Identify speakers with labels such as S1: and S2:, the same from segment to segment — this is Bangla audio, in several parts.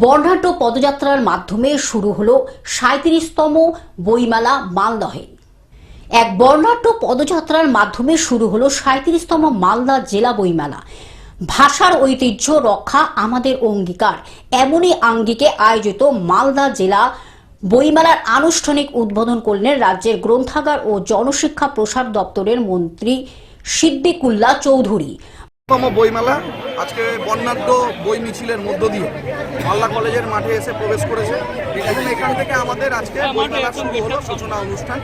S1: বর্ণাঢ্য পদযাত্রার মাধ্যমে শুরু হলো সাঁত্রিশতম বইমেলা মালদহে। এক বর্ণাঢ্য পদযাত্রার মাধ্যমে শুরু হলো সাঁত্রিশতম মালদা জেলা বইমেলা। ভাষার ঐতিহ্য রক্ষা আমাদের অঙ্গীকার। এমনই আঙ্গিকে আয়োজিত মালদা জেলা বইমেলার আনুষ্ঠানিক উদ্বোধন করলেন রাজ্যের গ্রন্থাগার ও জনশিক্ষা প্রসার দপ্তরের মন্ত্রী সিদ্দিকুল্লা চৌধুরী।
S2: তম বইমেলা। আজকে বর্ণাঢ্য বই মিছিলের মধ্য দিয়ে মাল্লা কলেজের মাঠে এসে প্রবেশ করেছে। এবং এখান থেকে আমাদের আজকে বইমেলা শুরু হলো সূচনা অনুষ্ঠান।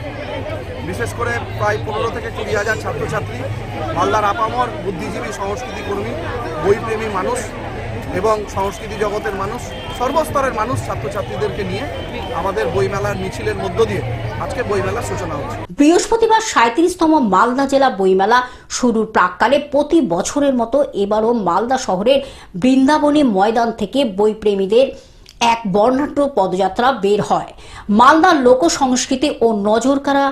S2: বিশেষ করে প্রায় পনেরো থেকে কুড়ি হাজার ছাত্রছাত্রী মাল্লার আপামর বুদ্ধিজীবী সংস্কৃতি কর্মী বইপ্রেমী মানুষ এবং সংস্কৃতি জগতের মানুষ, সর্বস্তরের মানুষ ছাত্রছাত্রীদেরকে নিয়ে আমাদের বইমেলার মিছিলের মধ্য দিয়ে আজকে বইমেলার সূচনা হচ্ছে।
S1: বৃহস্পতিবার সাঁত্রিশতম মালদা জেলা বইমেলা শুরুর প্রাককালে প্রতি বছরের মতো এবারও মালদা শহরের বৃন্দাবনী ময়দান থেকে বইপ্রেমীদের এক বর্ণাঢ্য পদযাত্রা বের হয়। মালদার লোক সংস্কৃতি ও নজরকাড়া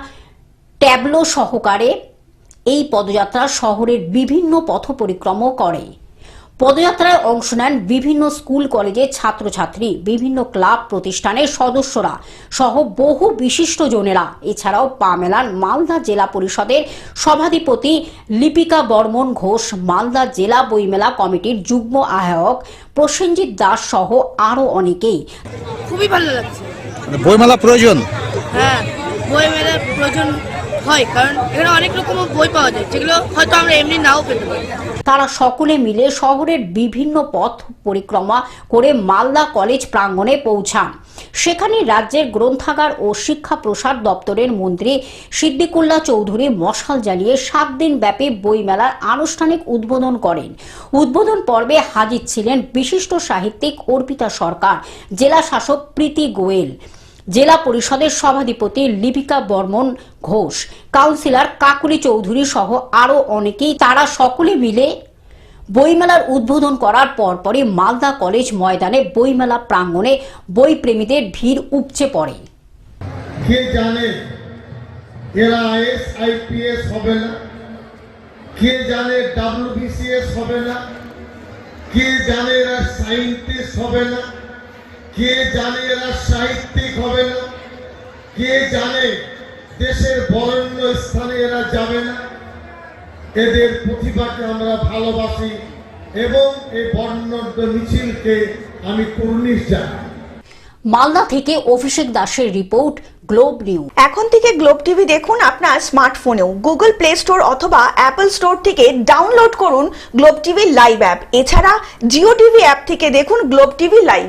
S1: ট্যাবলো সহকারে এই পদযাত্রা শহরের বিভিন্ন পথ পরিক্রমা করে। পদযাত্রায় অংশ নেন বিভিন্ন স্কুল কলেজের ছাত্রছাত্রী বিভিন্ন ক্লাব প্রতিষ্ঠানের সদস্যরা সহ বহু বিশিষ্ট জনেরা। এছাড়াও পা মেলান মালদা জেলা পরিষদের সভাধিপতি লিপিকা বর্মন ঘোষ মালদা জেলা বইমেলা কমিটির যুগ্ম আহ্বায়ক প্রসেনজিৎ দাস সহ আরও অনেকেই।
S3: খুবই ভালো লাগছে।
S4: মানে বইমেলা প্রয়োজন?
S3: হ্যাঁ বই মেলার প্রয়োজন হয়, কারণ এখানে অনেক রকম বই পাওয়া যায়, যেগুলো হয়তো আমরা এমনি নাও পেতে পারি।
S1: তারা সকলে মিলে শহরের বিভিন্ন পথ পরিক্রমা করে মালদা কলেজ প্রাঙ্গণে পৌঁছান। সেখানে রাজ্যের গ্রন্থাগার ও শিক্ষা প্রসার দপ্তরের মন্ত্রী সিদ্দিকুল্লাহ চৌধুরী মশাল জ্বালিয়ে সাত দিন ব্যাপী বইমেলার আনুষ্ঠানিক উদ্বোধন করেন। উদ্বোধন পর্বে হাজির ছিলেন বিশিষ্ট সাহিত্যিক অর্পিতা সরকার, জেলা শাসক প্রীতি গোয়েল। জেলা পরিষদের সভাধিপতি লিপিকা বর্মন ঘোষ, কাউন্সিলর কাকুলি চৌধুরী সহ আরও অনেকেই, তারা সকলে মিলে বইমেলার উদ্বোধন করার পরপরই মালদা কলেজ ময়দানে বইমেলা প্রাঙ্গণে বইপ্রেমীদের ভিড় উপচে পড়ে।
S5: কে জানে, এরা আইএস আইপিএস হবে না? কে জানে ডাব্লিউবিসিএস হবে না? কে জানে এরা সাইন্টিস্ট হবে না? কে জানে এরা না কে জানে দেশের বরেণ্য স্থানে এরা যাবে না? এদের প্রতিভাকে আমরা ভালোবাসি এবং এই বর্ণাঢ্য মিছিলকে আমি কুর্নিশ জানাই।
S1: মালদা থেকে অভিষেক দাসের রিপোর্ট গ্লোব নিউজ।
S6: এখন থেকে গ্লোব টিভি দেখুন আপনার স্মার্টফোনেও। গুগল প্লে স্টোর অথবা অ্যাপল স্টোর থেকে ডাউনলোড করুন গ্লোব টিভি লাইভ অ্যাপ। এছাড়া জিও টিভি অ্যাপ থেকে দেখুন গ্লোব টিভি লাইভ।